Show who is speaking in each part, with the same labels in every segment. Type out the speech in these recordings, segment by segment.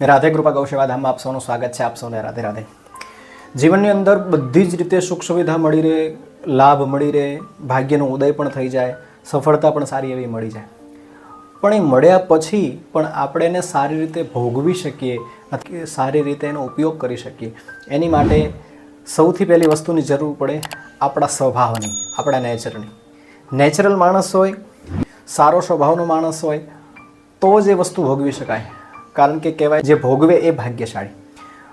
Speaker 1: રાધે કૃપા ગૌસેવા ધામમાં આપ સૌનું સ્વાગત છે, આપ સૌને રાધે રાધે. જીવનની અંદર બધી જ રીતે સુખ સુવિધા મળી રહે, લાભ મળી રહે, ભાગ્યનો ઉદય પણ થઈ જાય, સફળતા પણ સારી એવી મળી જાય. પણ એ મળ્યા પછી પણ આપણે એને સારી રીતે ભોગવી શકીએ સારી રીતે એનો ઉપયોગ કરી શકીએ. એની માટે સૌથી પહેલી વસ્તુની જરૂર પડે આપણા સ્વભાવની, આપણા નેચરની. નેચરલ માણસ હોય, સારો સ્વભાવનો માણસ હોય, તો જ એ વસ્તુ ભોગવી શકાય. કારણ કે કહેવાય જે ભોગવે એ ભાગ્યશાળી.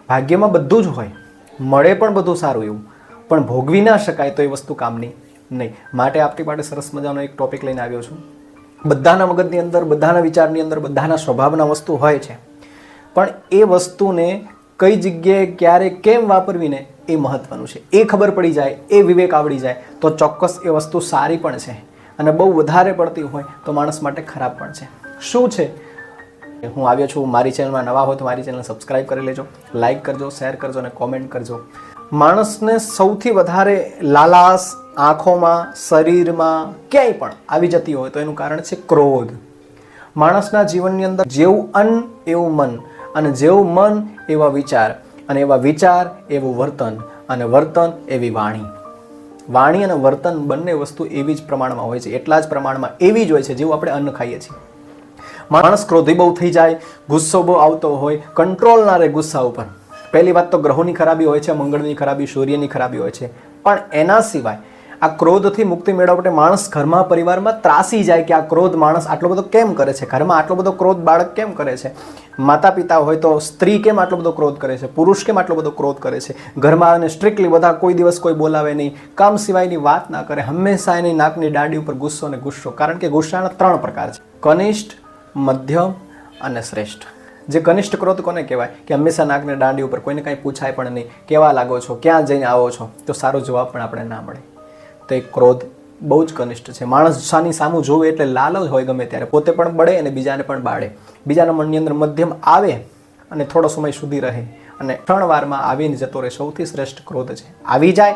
Speaker 1: ભાગ્યમાં બધું જ હોય, મળે પણ બધું સારું એવું. પણ ભોગવી ના શકાય તો એ વસ્તુ કામની નહીં. માટે આપણી માટે સરસ મજાનો એક ટોપિક લઈને આવ્યો છું. બધાના મગજની અંદર, બધાના વિચારની અંદર, બધાના સ્વભાવના વસ્તુ હોય છે. પણ એ વસ્તુને કઈ જગ્યાએ ક્યારે કેમ વાપરવીને એ મહત્વનું છે. એ ખબર પડી જાય, એ વિવેક આવડી જાય, તો ચોક્કસ એ વસ્તુ સારી પણ છે. અને બહુ વધારે પડતી હોય તો માણસ માટે ખરાબ પણ છે. શું છે? હું આવ્યો છું, મારી ચેનલમાં નવા હોય તો મારી ચેનલ સબસ્ક્રાઈબ કરી લેજો લાઇક કરજો શેર કરજો અને કોમેન્ટ કરજો. માણસને સૌથી વધારે લાલાસ આંખોમાં, શરીરમાં ક્યાંય પણ આવી જતી હોય તો એનું કારણ છે ક્રોધ. માણસના જીવનની અંદર જેવું અન્ન, એવું મન. અને જેવું મન, એવા વિચાર. અને એવા વિચાર, એવું વર્તન. અને વર્તન, એવી વાણી. વાણી અને વર્તન બંને વસ્તુ એવી જ પ્રમાણમાં હોય છે, એટલા જ પ્રમાણમાં એવી જ હોય છે જેવું આપણે અન્ન ખાઈએ છીએ. માણસ ક્રોધી બહુ થઈ જાય, ગુસ્સો બહુ આવતો હોય કંટ્રોલ ના રહે ગુસ્સા ઉપર. પહેલી વાત તો ગ્રહોની ખરાબી હોય છે, મંગળની ખરાબી, સૂર્યની ખરાબી હોય છે. પણ એના સિવાય આ ક્રોધથી મુક્તિ મેળવવા માટે માણસ ઘરમાં, પરિવારમાં ત્રાસી જાય કે આ ક્રોધ માણસ આટલો બધો કેમ કરે છે? ઘરમાં આટલો બધો ક્રોધ બાળક કેમ કરે છે? માતા પિતા હોય તો સ્ત્રી કેમ આટલો બધો ક્રોધ કરે છે? પુરુષ કેમ આટલો બધો ક્રોધ કરે છે? ઘરમાં અને સ્ટ્રિક્ટલી બધા કોઈ દિવસ કોઈ બોલાવે નહીં. કામ સિવાયની વાત ના કરે. હંમેશા એની નાકની દાઢી ઉપર ગુસ્સો અને ગુસ્સો. કારણ કે ગુસ્સાના ત્રણ પ્રકાર છે. કનિષ્ઠ મધ્યમ અને શ્રેષ્ઠ. જે કનિષ્ઠ ક્રોધ કોને કહેવાય? કે હંમેશા નાકને દાંડી ઉપર કોઈને કાંઈ પૂછાય પણ નહીં. કેવા લાગો છો? ક્યાં જઈને આવો છો? તો સારો જવાબ પણ આપણે ના મળે. તો એ ક્રોધ બહુ જ કનિષ્ઠ છે. માણસ સાની સામું જોવે એટલે લાલ જ હોય ગમે ત્યારે. પોતે પણ બળે અને બીજાને પણ બાળે. બીજાના મનની અંદર મધ્યમ આવે અને થોડો સમય સુધી રહે. અને ત્રણ વારમાં આવીને જતો રહે. સૌથી શ્રેષ્ઠ ક્રોધ છે. આવી જાય?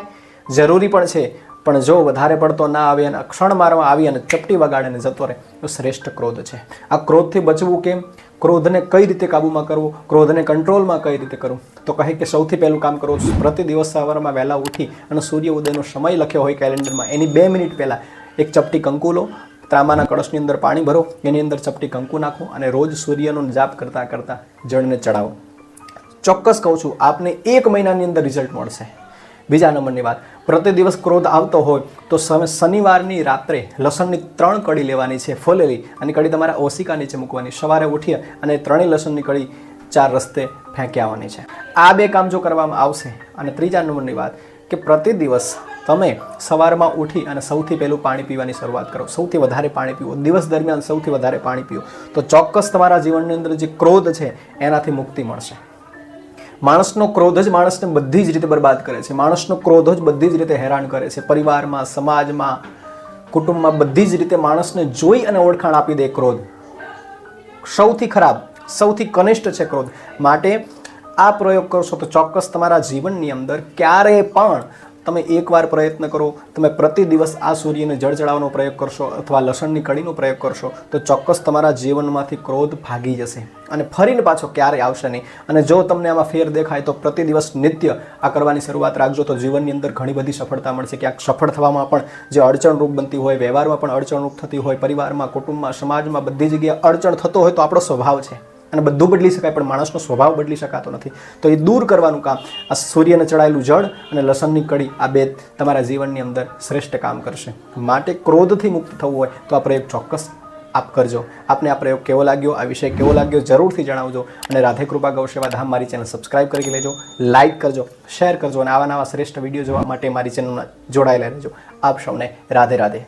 Speaker 1: જરૂરી પણ છે. પણ જો વધારે પડતો ના આવે અને ક્ષણ મારવા આવી અને ચપટી વગાડીને જતો રહે, તો શ્રેષ્ઠ ક્રોધ છે. આ ક્રોધથી બચવું કેમ? ક્રોધને કઈ રીતે કાબૂમાં કરવું? ક્રોધને કંટ્રોલમાં કઈ રીતે કરવું? તો કહે કે સૌથી પહેલું કામ કરો, પ્રતિ દિવસ સવારમાં વહેલા ઉઠી અને સૂર્ય ઉદયનો સમય લખ્યો હોય કેલેન્ડરમાં. એની બે મિનિટ પહેલાં એક ચપટી કંકુ લો ત્રાંબાના કળશની અંદર પાણી ભરો, એની અંદર ચપટી કંકુ નાખો અને રોજ સૂર્યનો જાપ કરતાં કરતાં જળને ચડાવો ચોક્કસ કહું છું, આપને એક મહિનાની અંદર રિઝલ્ટ મળશે. બીજા નંબરની વાત. પ્રતિ દિવસ ક્રોધ આવતો હોય તો શનિવારની રાત્રે લસણની ત્રણ કડી લેવાની છે ફોલેલી અને કડી તમારા ઓશિકા નીચે મૂકવાની. સવારે ઉઠીએ અને ત્રણેય લસણની કડી ચાર રસ્તે ફેંકી આવવાની છે. આ બે કામ જો કરવામાં આવશે અને ત્રીજા નંબરની વાત કે પ્રતિ દિવસ તમે સવારમાં ઉઠી અને સૌથી પહેલું પાણી પીવાની શરૂઆત કરો. સૌથી વધારે પાણી પીવો દિવસ દરમિયાન સૌથી વધારે પાણી પીવો તો ચોક્કસ તમારા જીવનની અંદર જે ક્રોધ છે, એનાથી મુક્તિ મળશે. માણસનો ક્રોધ જ માણસને બધી જ રીતે બરબાદ કરે છે. માણસનો ક્રોધ જ બધી જ રીતે હેરાન કરે છે. પરિવારમાં, સમાજમાં, કુટુંબમાં બધી જ રીતે માણસને જોઈ અને ઓળખાણ આપી દે ક્રોધ. સૌથી ખરાબ, સૌથી કનિષ્ઠ છે ક્રોધ. માટે આ પ્રયોગ કરશો તો ચોક્કસ તમારા જીવનની અંદર ક્યારેય પણ તમે એકવાર પ્રયત્ન કરો, તમે પ્રતિ દિવસ આ સૂર્યને જળ ચડાવવાનો પ્રયોગ કરશો અથવા લસણની કડીનો પ્રયોગ કરશો, તો ચોક્કસ તમારા જીવનમાંથી ક્રોધ ભાગી જશે અને ફરીને પાછો ક્યારેય આવશે નહીં. અને જો તમને આમાં ફેર દેખાય તો પ્રતિ દિવસ નિત્ય આ કરવાની શરૂઆત રાખજો. તો જીવનની અંદર ઘણી બધી સફળતા મળશે. ક્યાંક સફળ થવામાં પણ જે અડચણરૂપ બનતી હોય, વ્યવહારમાં પણ અડચણરૂપ થતી હોય, પરિવારમાં, કુટુંબમાં, સમાજમાં બધી જગ્યાએ અડચણ થતો હોય તો આપણો સ્વભાવ છે. અને બધું બદલી શકાય, પણ માણસનો સ્વભાવ બદલી શકાતો નથી. તો એ દૂર કરવાનું કામ, આ સૂર્યને ચડાયેલું જળ અને લસણની કડી આ બે તમારા જીવનની અંદર શ્રેષ્ઠ કામ કરશે. માટે ક્રોધથી મુક્ત થવું હોય તો આ પ્રયોગ ચોક્કસ આપ કરજો. આપને આ પ્રયોગ કેવો લાગ્યો, આ વિષય કેવો લાગ્યો, જરૂરથી જણાવજો. અને રાધે કૃપા ગૌસેવા ધામ મારી ચેનલ સબસ્ક્રાઈબ કરી લેજો, લાઇક કરજો, શેર કરજો, અને આવા નવા શ્રેષ્ઠ વીડિયો જોવા માટે મારી ચેનલમાં જોડાયેલા રહેજો. આપ સૌને રાધે રાધે.